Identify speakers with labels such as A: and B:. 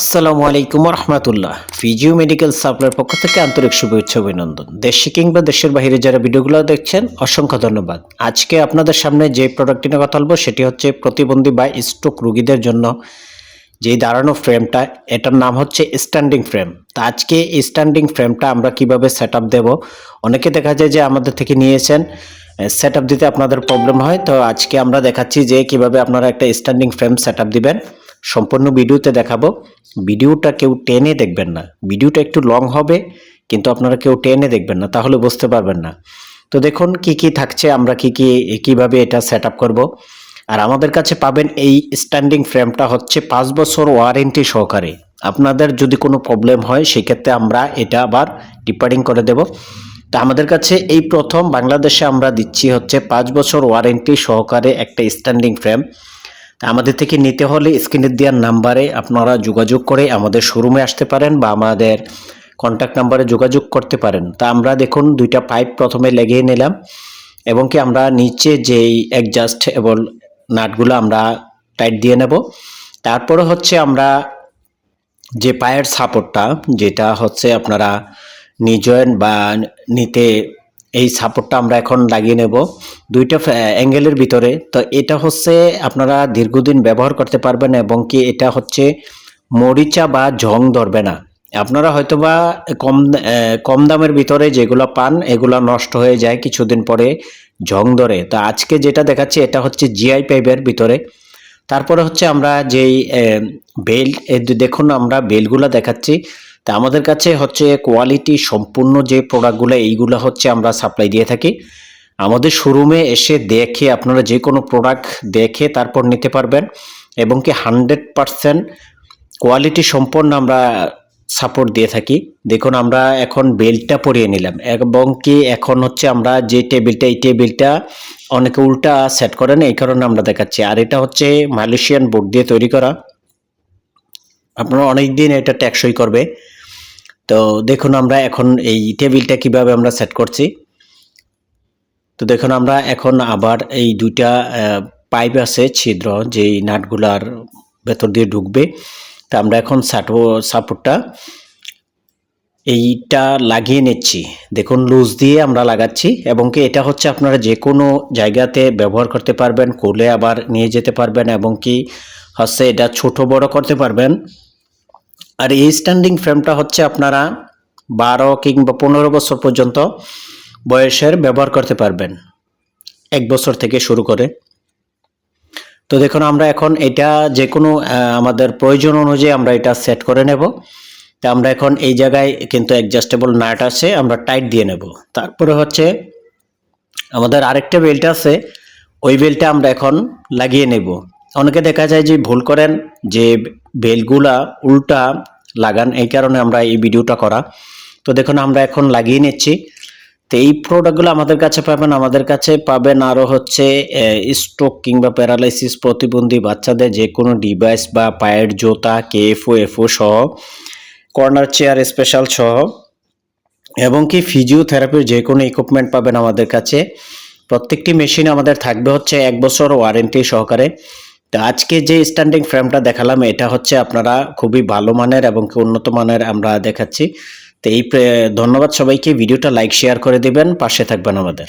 A: আসসালামু আলাইকুম রহমতুল্লাহ physio medical সাপ্লাইয়ের পক্ষ থেকে আন্তরিক শুভেচ্ছা অভিনন্দন। দেশে কিংবা দেশের বাইরে যারা ভিডিওগুলো দেখছেন, অসংখ্য ধন্যবাদ। আজকে আপনাদের সামনে যে প্রোডাক্টটি নিয়ে কথা বলব, সেটি হচ্ছে প্রতিবন্ধী বা স্ট্রোক রোগীদের জন্য যেই দাঁড়ানো ফ্রেমটা এটার নাম হচ্ছে স্ট্যান্ডিং ফ্রেম তা আজকে স্ট্যান্ডিং ফ্রেমটা আমরা কীভাবে সেট আপ দেবো? অনেকে দেখা যায় যে আমাদের থেকে নিয়েছেন সেট আপ দিতে আপনাদের প্রবলেম হয়। তো আজকে আমরা দেখাচ্ছি যে কীভাবে আপনারা একটা স্ট্যান্ডিং ফ্রেম সেট আপ দিবেন। সম্পূর্ণ ভিডিওতে দেখাবো। ভিডিওটা কেউ টেনে দেখবেন না। ভিডিওটা একটু লং হবে, কিন্তু আপনারা কেউ টেনে দেখবেন না, তাহলে বুঝতে পারবেন না। তো দেখুন কি কি থাকছে, আমরা কি কি, কীভাবে এটা সেট আপ করব। আর আমাদের কাছে পাবেন এই স্ট্যান্ডিং ফ্রেমটা হচ্ছে পাঁচ বছর ওয়ারেন্টি সহকারে। আপনাদের যদি কোনো প্রবলেম হয়, সেক্ষেত্রে আমরা এটা আবার রিপেয়ারিং করে দেব। তা আমাদের কাছে এই প্রথম বাংলাদেশে আমরা দিচ্ছি হচ্ছে পাঁচ বছর ওয়ারেন্টি সহকারে একটা স্ট্যান্ডিং ফ্রেম তা আমাদের থেকে নিতে হলে স্ক্রিনের দেওয়ার নাম্বারে আপনারা যোগাযোগ করে আমাদের শোরুমে আসতে পারেন বা আমাদের কন্ট্যাক্ট নাম্বারে যোগাযোগ করতে পারেন। তা আমরা দেখুন দুইটা পাইপ প্রথমে লাগিয়ে নিলাম এবং কি আমরা নিচে যেই অ্যাডজাস্ট এবং নাটগুলো আমরা টাইট দিয়ে নেব। তারপরে হচ্ছে আমরা যে পায়ের সাপোর্টটা যেটা হচ্ছে আপনারা নিজয়েন বা নিতে এই সাপোর্টটা আমরা এখন লাগিয়ে নেব। দুইটা অ্যাঙ্গেলের ভিতরে। তো এটা হচ্ছে আপনারা দীর্ঘদিন ব্যবহার করতে পারবেন এবং কি এটা হচ্ছে মরিচা বা ঝং ধরবে না। আপনারা হয়তোবা কম কম দামের ভিতরে যেগুলো পান, এগুলো নষ্ট হয়ে যায় কিছুদিন পরে ঝং ধরে। তো আজকে যেটা দেখাচ্ছি, এটা হচ্ছে জিআই পাইপের ভিতরে। তারপরে হচ্ছে আমরা যেই বেল দেখুন আমরা বেলগুলো দেখাচ্ছি। তা আমাদের কাছে হচ্ছে কোয়ালিটি সম্পূর্ণ যে প্রোডাক্টগুলো এইগুলো হচ্ছে আমরা সাপ্লাই দিয়ে থাকি। আমাদের শোরুমে এসে দেখে আপনারা যে কোনো প্রোডাক্ট দেখে তারপর নিতে পারবেন এবং কি হান্ড্রেড পারসেন্ট কোয়ালিটি সম্পন্ন আমরা সাপোর্ট দিয়ে থাকি। দেখুন, আমরা এখন বেল্টটা পরিয়ে নিলাম এবং কি এখন হচ্ছে আমরা যে টেবিলটা এই টেবিলটা অনেকে উল্টা সেট করেন, এই কারণে আমরা দেখাচ্ছি। আর এটা হচ্ছে মালয়েশিয়ান বোর্ড দিয়ে তৈরি করা। আপনারা অনেক দিন এটা টেকসই করবে। তো দেখুন আমরা এখন এই টেবিলটা কীভাবে আমরা সেট করছি। তো দেখুন আমরা এখন আবার এই দুইটা পাইপ আছে ছিদ্র, যেই নাটগুলার ভেতর দিয়ে ঢুকবে। তা আমরা এখন সাপোর্টটা এইটা লাগিয়ে নিচ্ছি। দেখুন লুজ দিয়ে আমরা লাগাচ্ছি এবং কি এটা হচ্ছে আপনারা যে কোনো জায়গাতে ব্যবহার করতে পারবেন, কোলে আবার নিয়ে যেতে পারবেন এবং কি হচ্ছে এটা ছোট বড় করতে পারবেন। আর এই স্ট্যান্ডিং ফ্রেমটা হচ্ছে আপনারা বারো কিংবা পনেরো বছর পর্যন্ত বয়সের ব্যবহার করতে পারবেন। এক বছর থেকে শুরু করে। তো দেখুন, আমরা এখন এটা যে কোনো আমাদের প্রয়োজন অনুযায়ী আমরা এটা সেট করে নেব। তা আমরা এখন এই জায়গায় কিন্তু অ্যাডজাস্টেবল নাট আছে, আমরা টাইট দিয়ে নেব। তারপরে হচ্ছে আমাদের আরেকটা বেল্ট আছে, ওই বেল্টটা আমরা এখন লাগিয়ে নেব। অনেকে দেখা যায় যে ভুল করেন, যে বেলগুলা উল্টা লাগান, এই কারণে আমরা এই ভিডিওটা করা। তো দেখুন, আমরা এখন লাগিয়ে নিচ্ছি। তো এই প্রোডাক্টগুলো আমাদের কাছে পাবেন। আমাদের কাছে পাবেন আরও হচ্ছে স্ট্রোক কিংবা প্যারালাইসিস প্রতিবন্ধী বাচ্চাদের যে কোনো ডিভাইস বা পায়ের জোতা কেএফও এফও সহ কর্নার চেয়ার স্পেশাল সহ, এবং কি ফিজিওথেরাপির যে কোনো ইকুইপমেন্ট পাবেন আমাদের কাছে। প্রত্যেকটি মেশিন আমাদের থাকবে হচ্ছে এক বছর ওয়ারেন্টি সহকারে। তো আজকে যে স্ট্যান্ডিং ফ্রেমটা দেখালাম, এটা হচ্ছে আপনারা খুবই ভালো মানের এবং উন্নত মানের আমরা দেখাচ্ছি। তো এই ধন্যবাদ সবাইকে। ভিডিওটা লাইক শেয়ার করে দিবেন। পাশে থাকবেন আমাদের।